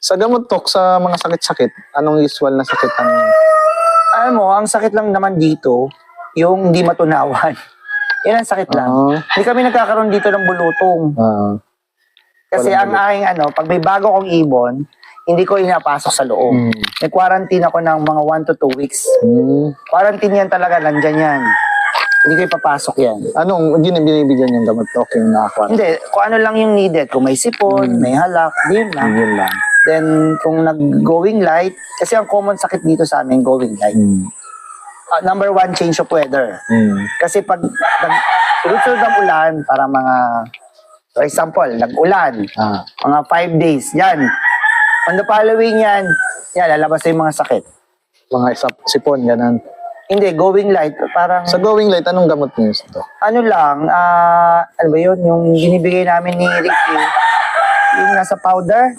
Sa gamot tok, sa mga sakit-sakit, anong usual na sakit ang... Alam mo, ang sakit lang naman dito, yung hindi matunawan. Yan ang sakit lang. Ah, Hindi kami nagkakaroon dito ng bulutong. ah, Kasi Walang ang aking ano, pag may bago kong ibon, hindi ko inapasok sa loob. mm, May quarantine ako ng mga 1 to 2 weeks. mm. Quarantine yan talaga, nandyan yan. Hindi ko ipapasok yan. Anong gini- binibigyan yung gamot tok yung nakakuha? Hindi, kung ano lang yung needed. Kung may sipon, Mm. may halak, yun lang. Yun lang. Then, kung nag-going light, kasi ang common sakit dito sa amin, going light. Mm, Ah, number one, change of weather. mm, Kasi pag sunod-sunod ang ulan, para mga, for example, nag-ulan, ah, mga five days, yan. On the following yan, yan, lalabas na yung mga sakit. mga isap, sipon, ganun. Hindi, going light, parang, Sa going light, anong gamot niyo sa to? ano lang, ah, ano ba yun, yung binibigay namin ni Ricky, yung nasa powder,